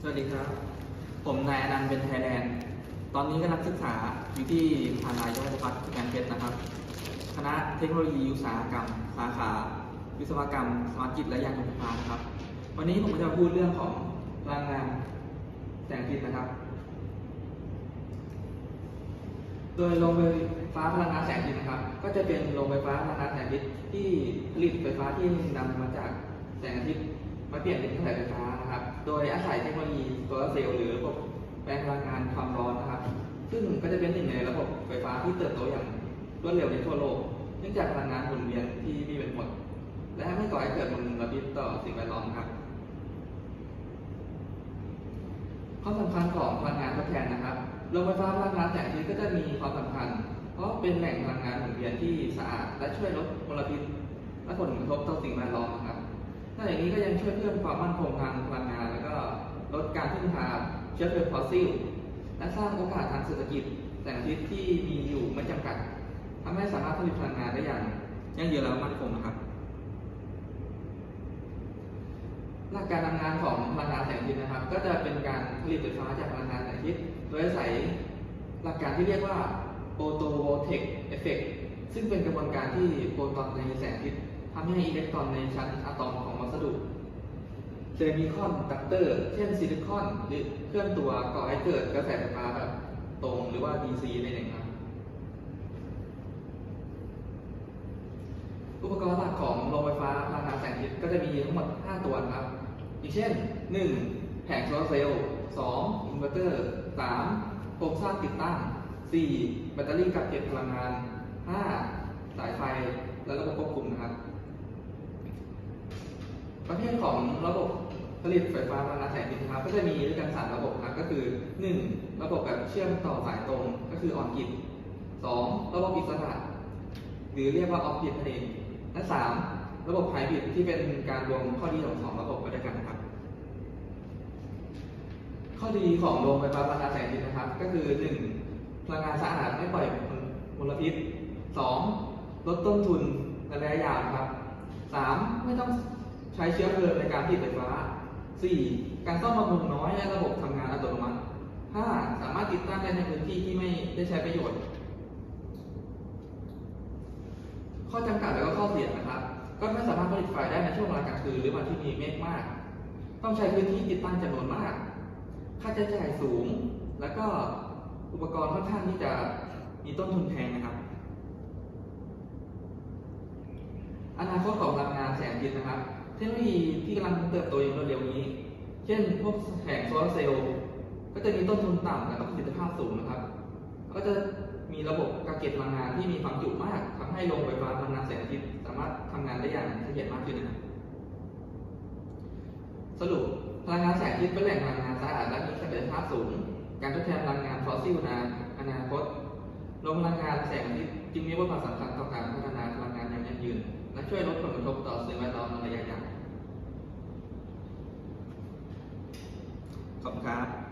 สวัสดีครับ ผมนายอนันต์เป็นไทยแลนด์ ตอนนี้กำลังศึกษาอยู่ที่มหาลัยราชภัฏกำแพงเพชรนะครับ คณะเทคโนโลยีอุตสาหกรรม สาขา วิศวกรรม สมาร์ทกิจและยานยนต์ไฟฟ้านะครับ วันนี้ผมจะพูดเรื่องของพลังงานแสงอาทิตย์นะครับ โดยโรงไฟฟ้าพลังงานแสงอาทิตย์นะครับ ก็จะเป็นโรงไฟฟ้าพลังงานแสงอาทิตย์ที่ผลิตไฟฟ้าที่นำมาจากแสงอาทิตย์ มาเปลี่ยนเป็นกระแสไฟฟ้านะครับ โดยอาศัยเทคโนโลยีโซลาร์เซลล์หรือระบบแปลงพลังงานความร้อนนะครับ ซึ่งก็จะเป็นหนึ่งในระบบไฟฟ้าที่เติบโตอย่างรวดเร็วในทั่วโลก เนื่องจากพลังงานหมุนเวียนที่มีเป็นผลและไม่ก่อให้เกิดมลพิษต่อสิ่งแวดล้อมครับข้อสำคัญของพลังงานทดแทนนะครับโรงไฟฟ้าพลังงานแสงอาทิตย์ก็จะมีความสำคัญ เพราะเป็นแหล่งพลังงานหมุนเวียนที่สะอาด และช่วยลดมลพิษและผลกระทบต่อสิ่งแวดล้อมครับ นอกจากนี้ก็ยังช่วยเพิ่มความมั่นคงทางพลังงาน แล้วก็ลดการพึ่งพาเชื้อเพลิงฟอสซิล และสร้างโอกาสทางเศรษฐกิจแสงอาทิตย์ที่มีอยู่ไม่จำกัดทำให้สามารถผลิตพลังงานได้อย่างยั่งยืนและมั่นคงนะครับหลักการทำงานของพลังงานแสงอาทิตย์นะครับ ก็จะเป็นการผลิตไฟฟ้าจากพลังงานแสงอาทิตย์โดยอาศัยหลักการที่เรียกว่าโ o โตโวเทคเอฟเฟกซึ่งเป็นกระบวนการที่โฟตอนในแสงอาทิตย์ ทำให้อิเล็กตรอนในชั้นอะตอมของวัสดุเซมิคอนดักเตอร์ เช่นซิลิคอนหรือเคลื่อนตัวก่อให้เกิดกระแสไฟฟ้าแบบตรงหรือว่า DC ในหนึ่งครับอุปกรณ์หลักของโรงไฟฟ้าพลังงานแสงอาทิตย์ก็จะมีทั้งหมด 5 ตัวครับอย่างเช่น 1. แผงโซลาร์เซลล์ 2. อินเวอร์เตอร์ 3. โครงสร้างติดตั้ง 4. แบตเตอรี่กักเก็บพลังงาน 5. สายไฟ และระบบควบคุมนะครับ ประเภท ของระบบผลิตไฟฟ้าพลังงานแสงอาทิตย์นะครับก็จะมีด้วยกัน3ระบบครับก็คือ 1. ระบบแบบเชื่อมต่อสายตรงก็คือออนกิด 2. ระบบอิสระ หรือเรียกว่าออฟบิทนั่นเองและสามระบบไฮบริดที่เป็นการรวมข้อดีของสองระบบไว้ด้วยกันครับ ข้อดีของโรงไฟฟ้าพลังงานแสงอาทิตย์นะครับ ก็คือหนึ่งพลังงานสะอาดไม่ปล่อยมลพิษสองลดต้นทุนในระยะยาวครับสามไม่ต้อง ใช้เชื้อเพลิงในการผลิตไฟฟ้าสี่การซ่อมบำรุงน้อยและระบบทำงานอัตโนมัติห้าสามารถติดตั้งได้ในพื้นที่ที่ไม่ได้ใช้ประโยชน์ ข้อจำกัดแล้วก็ข้อเสียนะครับ ก็ไม่สามารถผลิตไฟได้ในช่วงเวลากลางคืนหรือวันที่มีเมฆมาก ต้องใช้พื้นที่ติดตั้งจำนวนมาก ค่าใช้จ่ายสูง แล้วก็อุปกรณ์ค่อนข้างที่จะมีต้นทุนแพงนะครับ อนาคตของพลังงานแสงอาทิตย์นะครับ เทคโนโลยีที่กำลังเติบโตอย่างรวดเร็วนี้ เช่น พวกแผงโซลาร์เซลล์ก็จะมีต้นทุนต่ำและประสิทธิภาพสูงนะครับ ก็จะมีระบบกักเก็บพลังงานที่มีความจุมากทำให้โรงไฟฟ้าพลังงานแสงอาทิตย์สามารถทำงานได้อย่างเสถียรมากขึ้นนะครับสรุปพลังงานแสงอาทิตย์เป็นแหล่งพลังงานสะอาดและมีเสถียรภาพสูง การทดแทนพลังงานฟอสซิลในอนาคตโรงพลังงานแสงอาทิตย์จึงมีบทบาทสำคัญต่อการพัฒนาพลังงานอย่างยั่งยืน และช่วยลดผลกระทบต่อ สิ่ง